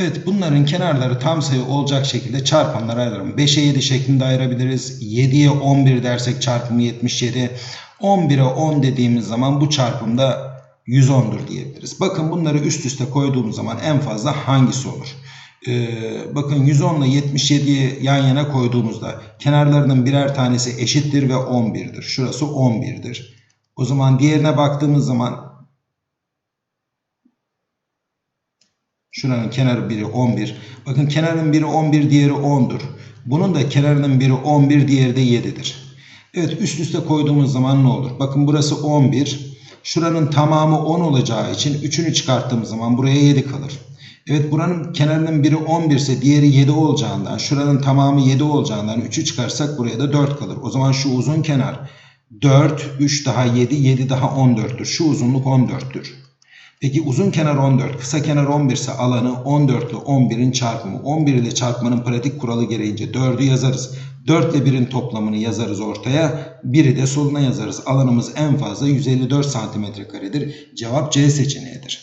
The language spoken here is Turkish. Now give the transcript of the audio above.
Evet bunların kenarları tam sayı olacak şekilde çarpanlara ayıralım. 5'e 7 şeklinde ayırabiliriz. 7'ye 11 dersek çarpımı 77. 11'e 10 dediğimiz zaman bu çarpımda 110'dur diyebiliriz. Bakın bunları üst üste koyduğumuz zaman en fazla hangisi olur? Ee, bakın 110 ile 77'yi yan yana koyduğumuzda kenarlarının birer tanesi eşittir ve 11'dir. Şurası 11'dir. O zaman diğerine baktığımız zaman Şuranın kenarı biri 11. Bakın kenarın biri 11, diğeri 10'dur. Bunun da kenarının biri 11, diğeri de 7'dir. Evet üst üste koyduğumuz zaman ne olur? Bakın burası 11. Şuranın tamamı 10 olacağı için 3'ünü çıkarttığımız zaman buraya 7 kalır. Evet buranın kenarının biri 11 ise diğeri 7 olacağından, şuranın tamamı 7 olacağından 3'ü çıkarsak buraya da 4 kalır. O zaman şu uzun kenar 4, 3 daha 7, 7 daha 14'tür. Şu uzunluk 14'tür. Peki uzun kenar 14, kısa kenar 11 ise alanı 14 ile 11'in çarpımı. 11 ile çarpmanın pratik kuralı gereğince 4'ü yazarız. 4 ile 1'in toplamını yazarız ortaya. 1'i de soluna yazarız. Alanımız en fazla 154 santimetre karedir. Cevap C seçeneğidir.